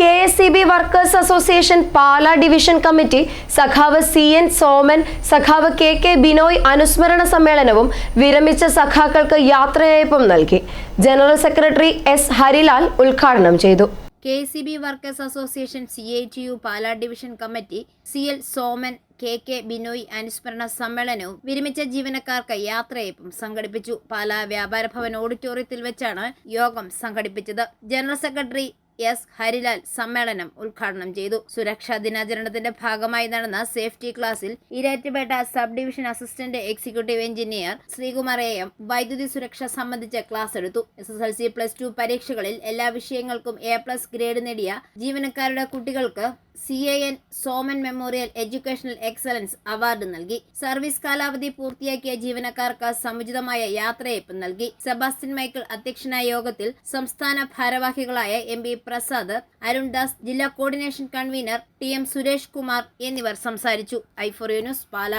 K S C B workers association Pala division committee സഖാവ് C N Soman സഖാവ് K K Binoy അനുസ്മരണ സമ്മേളനവും വിരമിച്ച സഖാക്കൾക്ക് യാത്രയയപ്പും നൽകി. ജനറൽ സെക്രട്ടറി എസ് ഹരിലാൽ ഉദ്ഘാടനം ചെയ്തു. K C B workers association C I T U Pala division committee C L Soman K K Binoy അനുസ്മരണ സമ്മേളനവും വിരമിച്ച ജീവനക്കാർക്ക് യാത്രയപ്പും സംഘടിപ്പിച്ചു. പാലാ വ്യാപാര ഭവൻ ഓഡിറ്റോറിയത്തിൽ വെച്ചാണ് യോഗം സംഘടിപ്പിച്ചത്. ജനറൽ സെക്രട്ടറി എസ് ഹരിലാൽ സമ്മേളനം ഉദ്ഘാടനം ചെയ്തു. സുരക്ഷാ ദിനാചരണത്തിന്റെ ഭാഗമായി നടന്ന സേഫ്റ്റി ക്ലാസ്സിൽ Erattupetta sub division assistant executive engineer Sreekumar A M വൈദ്യുതി സുരക്ഷ സംബന്ധിച്ച ക്ലാസ് എടുത്തു. S S L C plus two പരീക്ഷകളിൽ എല്ലാ വിഷയങ്ങൾക്കും എ പ്ലസ് ഗ്രേഡ് നേടിയ ജീവനക്കാരുടെ കുട്ടികൾക്ക് C A N Soman memorial educational excellence award നൽകി. സർവീസ് കാലാവധി പൂർത്തിയാക്കിയ ജീവനക്കാർക്ക് സമുചിതമായ യാത്രയപ്പ് നൽകി. സെബാസ്റ്റ്യൻ മൈക്കിൾ അധ്യക്ഷനായ യോഗത്തിൽ സംസ്ഥാന ഭാരവാഹികളായ എം പി പ്രസാദ് അരുൺദാസ് ജില്ലാ coordination convener T M Suresh Kumar എന്നിവർ സംസാരിച്ചു. ഐഫോറിയോ ന്യൂസ് പാല.